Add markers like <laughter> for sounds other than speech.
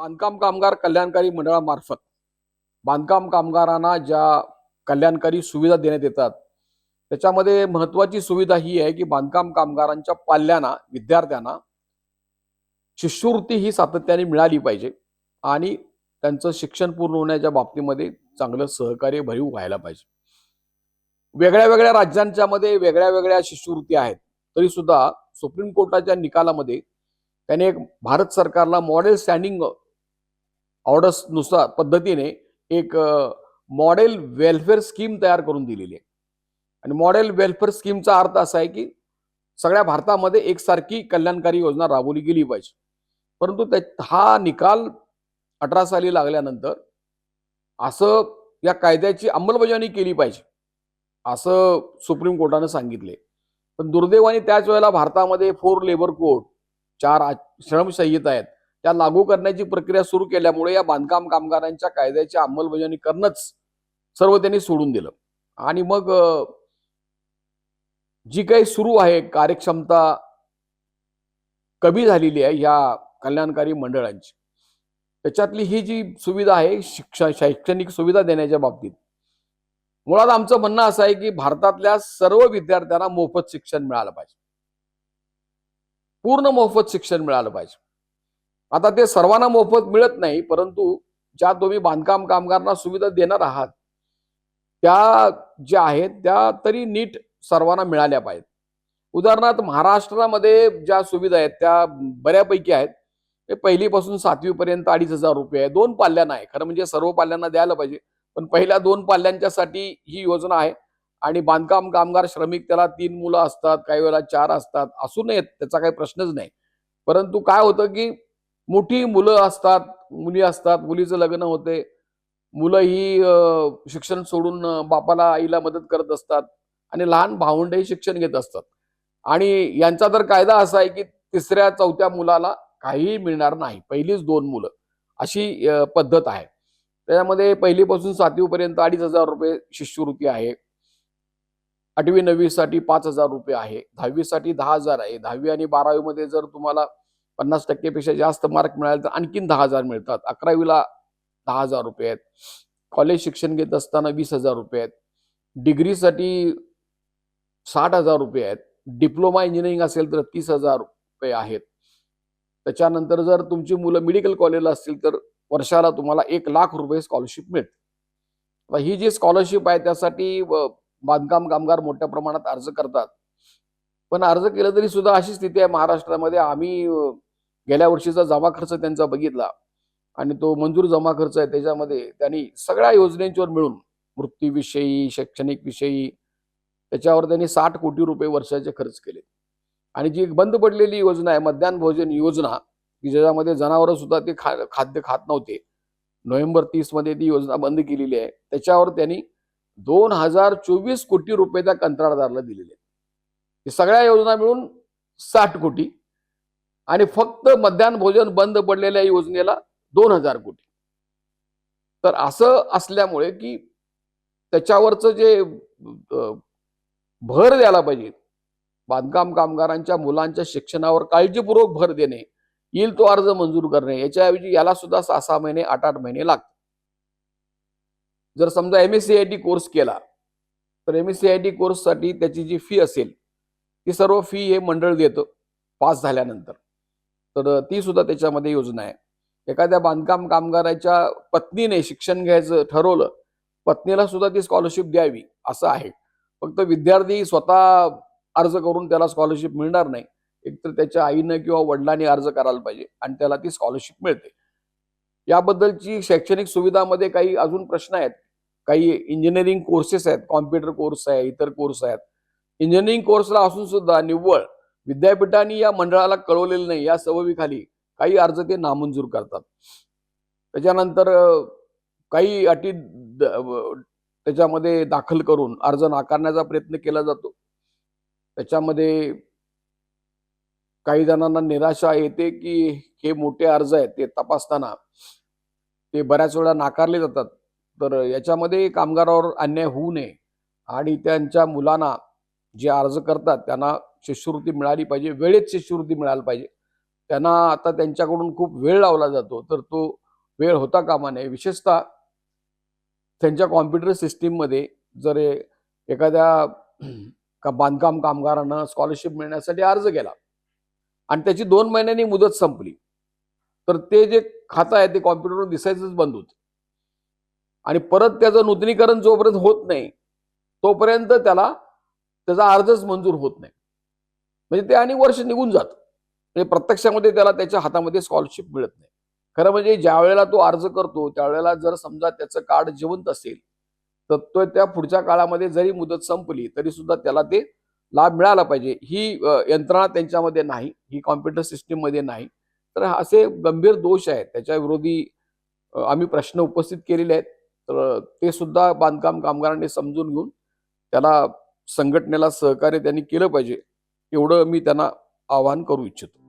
बांधकाम कामगार कल्याणकारी मंडळामार्फत. बांधकाम कामगारांना ज्या कल्याणकारी सुविधा देण्यात येतात त्याच्यामध्ये महत्वाची सुविधा ही आहे की बांधकाम कामगारांच्या पाल्यांना विद्यार्थ्यांना शिष्यवृत्ती ही सातत्याने मिळाली पाहिजे आणि त्यांचं शिक्षण पूर्ण होण्याच्या बाबतीमध्ये चांगलं सहकार्य भरीव व्हायला पाहिजे. वेगळ्या वेगळ्या राज्यांच्या मध्ये वेगळ्या वेगळ्या शिष्यवृत्ती आहेत तरी सुद्धा सुप्रीम कोर्टाच्या निकालामध्ये त्याने एक भारत सरकारला मॉडेल स्टँडिंग ऑर्डर्सनुसार पद्धतीने एक मॉडेल वेलफेअर स्कीम तयार करून दिलेली आहे. आणि मॉडेल वेलफेअर स्कीमचा अर्थ असा आहे की सगळ्या भारतामध्ये एकसारखी कल्याणकारी योजना राबवली गेली पाहिजे. परंतु त्या हा निकाल अठरा साली लागल्यानंतर असं या कायद्याची अंमलबजावणी केली पाहिजे असं सुप्रीम कोर्टानं सांगितले. पण दुर्दैवाने त्याच वेळेला भारतामध्ये फोर लेबर कोड चार आ- श्रमसंहिता आहेत त्या लागू करण्याची प्रक्रिया सुरू केल्यामुळे या बांधकाम कामगारांच्या कायद्याची अंमलबजावणी करणंच सर्व त्यांनी सोडून दिलं. आणि मग जी काही सुरू आहे कार्यक्षमता कमी झालेली आहे या कल्याणकारी मंडळांची त्याच्यातली ही जी सुविधा आहे शिक्षण शैक्षणिक सुविधा देण्याच्या बाबतीत मुळात आमचं म्हणणं असं आहे की भारतातल्या सर्व विद्यार्थ्यांना मोफत शिक्षण मिळालं पाहिजे. पूर्ण मोफत शिक्षण मिळालं पाहिजे. आता ते सर्वांना मोफत मिळत नाही परंतु ज्या तुम्ही बांधकाम कामगारांना सुविधा देणार आहात त्या ज्या आहेत त्या तरी नीट सर्वांना मिळाल्या पाहिजेत. उदाहरणार्थ महाराष्ट्रामध्ये ज्या सुविधा आहेत त्या बऱ्यापैकी आहेत. ते पहिलीपासून सातवीपर्यंत अडीच हजार रुपये आहे. दोन पाल्यांना आहे. खरं म्हणजे सर्व पाल्यांना द्यायला पाहिजे. पण पहिल्या दोन पाल्यांच्यासाठी ही योजना आहे. आणि बांधकाम कामगार श्रमिक त्याला तीन मुलं असतात काही वेळेला चार असतात असू नयेत त्याचा काही प्रश्नच नाही. परंतु काय होतं की मोठी मुलं असतात मुली असतात मुलीचं लग्न होते. मुलं ही शिक्षण सोडून बापाला आईला मदत करत असतात आणि लहान भावंडही शिक्षण घेत असतात. आणि यांचा तर कायदा असा आहे की तिसऱ्या चौथ्या मुलाला काहीही मिळणार नाही. पहिलीच दोन मुलं. अशी पद्धत आहे. त्याच्यामध्ये पहिलीपासून सातवीपर्यंत अडीच हजार रुपये शिष्यवृत्ती आहे. आठवी नववीसाठी पाच हजार रुपये आहे. दहावीसाठी दहा हजार आहे. दहावी आणि बारावीमध्ये जर तुम्हाला पन्नास टक्केपेक्षा जास्त मार्क मिळाले तर आणखीन दहा हजार मिळतात. अकरावीला दहा हजार रुपये आहेत. कॉलेज शिक्षण घेत असताना वीस हजार रुपये आहेत. डिग्रीसाठी साठ हजार रुपये आहेत. डिप्लोमा इंजिनिअरिंग असेल तर तीस हजार रुपये आहेत. त्याच्यानंतर जर तुमची मुलं मेडिकल कॉलेजला असतील तर वर्षाला तुम्हाला एक लाख रुपये स्कॉलरशिप मिळते. ही जी स्कॉलरशिप आहे त्यासाठी बांधकाम कामगार मोठ्या प्रमाणात अर्ज करतात. पण अर्ज केलं तरी सुद्धा अशी स्थिती आहे महाराष्ट्रामध्ये. आम्ही गेल्या वर्षीचा जमा खर्च त्यांचा बघितला आणि तो मंजूर जमा खर्च आहे त्याच्यामध्ये त्यांनी सगळ्या योजनेंच्यावर मिळून वृत्तीविषयी शैक्षणिक विषयी त्याच्यावर त्यांनी साठ कोटी रुपये वर्षाचे खर्च केले. आणि जी एक बंद पडलेली योजना आहे मध्यान्ह भोजन योजना की ज्याच्यामध्ये जनावरं सुद्धा ते खा खाद्य खात नव्हते. नोव्हेंबर तीसमध्ये ती योजना बंद केलेली आहे. त्याच्यावर त्यांनी दोन हजार चोवीस कोटी रुपये त्या कंत्राटदाराला दिलेले आहेत. सगळ्या योजना मिळून साठ कोटी आणि फक्त मध्यान्ह भोजन बंद पडलेल्या योजनेला दोन हजार कोटी. तर असं असल्यामुळे की त्याच्यावरचं जे भर द्यायला पाहिजे बांधकाम कामगारांच्या मुलांच्या शिक्षणावर काळजीपूर्वक भर देणे येईल तो अर्ज मंजूर करणे याच्याऐवजी याला सुद्धा सहा सहा महिने आठ आठ महिने लागतात जर समजा M S C I T course केला तर M S C I T कोर्ससाठी त्याची जी फी असेल ती सर्व फी हे मंडळ देतं पास झाल्यानंतर. तर ती सुद्धा त्याच्यामध्ये योजना आहे. एखाद्या बांधकाम कामगाराच्या पत्नीने शिक्षण घ्यायचं ठरवलं पत्नीला सुद्धा ती स्कॉलरशिप द्यावी असं आहे. फक्त विद्यार्थी स्वतः अर्ज करून त्याला स्कॉलरशिप मिळणार नाही. एकतर त्याच्या आईनं किंवा वडिलांनी अर्ज करायला पाहिजे आणि त्याला ती स्कॉलरशिप मिळते. याबद्दलची शैक्षणिक सुविधामध्ये काही अजून प्रश्न आहेत? काही इंजिनिअरिंग कोर्सेस आहेत कॉम्प्युटर कोर्स आहे इतर कोर्स आहेत. इंजिनिअरिंग कोर्सला असून सुद्धा निव्वळ विद्यापीठांनी या मंडळाला कळवलेलं नाही या सवयीखाली काही अर्ज ते नामंजूर करतात. त्याच्यानंतर काही अटी त्याच्यामध्ये दाखल करून अर्ज नाकारण्याचा प्रयत्न केला जातो. त्याच्यामध्ये काही जणांना निराशा येते की हे मोठे अर्ज आहेत ते तपासताना ते बऱ्याच वेळा नाकारले जातात. तर याच्यामध्ये कामगारावर अन्याय होऊ नये आणि त्यांच्या मुलांना जे अर्ज करतात त्यांना शिष्यवृत्ती मिळाली पाहिजे वेळेत शिष्यवृत्ती मिळाली पाहिजे. त्यांना आता त्यांच्याकडून खूप वेळ लावला जातो तर तो वेळ होता कामा नये विशेषतः त्यांच्या कॉम्प्युटर सिस्टीममध्ये जर एखाद्या <clears throat> का बांधकाम कामगारानं स्कॉलरशिप मिळण्यासाठी अर्ज केला आणि त्याची दोन महिन्यांनी मुदत संपली तर ते जे खातं आहे ते कॉम्प्युटरवर दिसायचंच बंद होतं. आणि परत त्याचं नूतनीकरण जोपर्यंत होत नाही तोपर्यंत त्याला त्याचा अर्जच मंजूर होत नाही. म्हणजे ते आणि वर्ष निघून जातं. म्हणजे प्रत्यक्षामध्ये त्याला त्याच्या हातामध्ये स्कॉलरशिप मिळत नाही. खरं म्हणजे ज्या वेळेला तो अर्ज करतो त्यावेळेला जर समजा त्याचं कार्ड जिवंत असेल तर तो त्या पुढच्या काळामध्ये जरी मुदत संपली तरी सुद्धा त्याला ते लाभ मिळाला पाहिजे. ही यंत्रणा त्यांच्यामध्ये नाही ही कॉम्प्युटर सिस्टीममध्ये नाही. तर असे गंभीर दोष आहेत. त्याच्या विरोधी आम्ही प्रश्न उपस्थित केलेले आहेत. तर ते सुद्धा बांधकाम कामगारांनी समजून घेऊन त्याला संघटनेला सहकार्य त्यांनी केलं पाहिजे. एवढं मी त्यांना आवाहन करू इच्छितो.